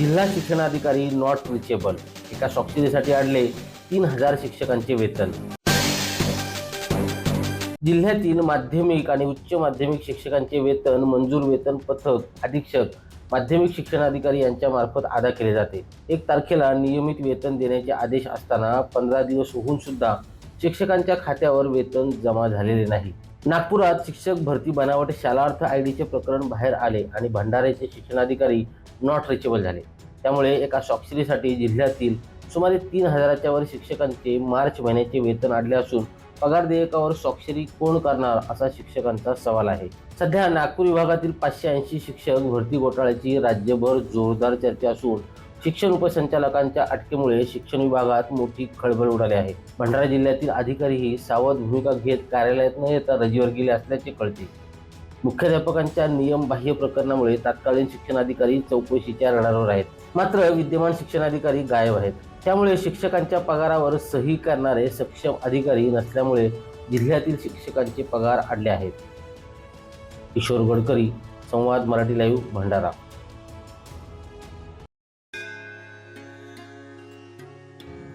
जिल्हा शिक्षणाधिकारी not reachable एका स्वाक्षरीसाठी आणले तीन हजार शिक्षकांचे वेतन. जिल्ह्यातील माध्यमिक आणि उच्च माध्यमिक शिक्षकांचे वेतन मंजूर वेतन पथक अधीक्षक माध्यमिक शिक्षणाधिकारी यांच्या मार्फत अदा केले जाते. एक तारखेला नियमित वेतन देण्याचे आदेश असताना पंधरा दिवस होऊन सुद्धा शिक्षकांच्या खात्यावर वेतन जमा झालेले नाही. नागपुरात शिक्षक भरती बनावट शालार्थ आय डीचे प्रकरण बाहेर आले आणि भंडाऱ्याचे शिक्षणाधिकारी नॉट रिचेबल झाले. त्यामुळे एका स्वाक्षरीसाठी जिल्ह्यातील सुमारे तीन हजाराच्या वर शिक्षकांचे मार्च महिन्याचे वेतन अडले असून पगार देयकावर स्वाक्षरी कोण करणार असा शिक्षकांचा सवाल आहे. सध्या नागपूर विभागातील पाचशे ऐंशी शिक्षक भरती घोटाळ्याची राज्यभर जोरदार चर्चा असून शिक्षण उपसंचालकांच्या अटकेमुळे शिक्षण विभागात मोठी खळबळ उडाली आहे. भंडारा जिल्ह्यातील अधिकारीही सावध भूमिका घेत कार्यालयात न येता रजेवर गेले असल्याचे कळते. मुख्याध्यापकांच्या नियमबाह्य प्रकरणामुळे तत्कालीन शिक्षणाधिकारी चौकशीच्या रडारवर आहेत. मात्र विद्यमान शिक्षणाधिकारी गायब आहेत. त्यामुळे शिक्षकांच्या पगारावर सही करणारे सक्षम अधिकारी नसल्यामुळे जिल्ह्यातील शिक्षकांचे पगार अडले आहेत. किशोर गडकरी संवाद मराठी लाईव्ह भंडारा.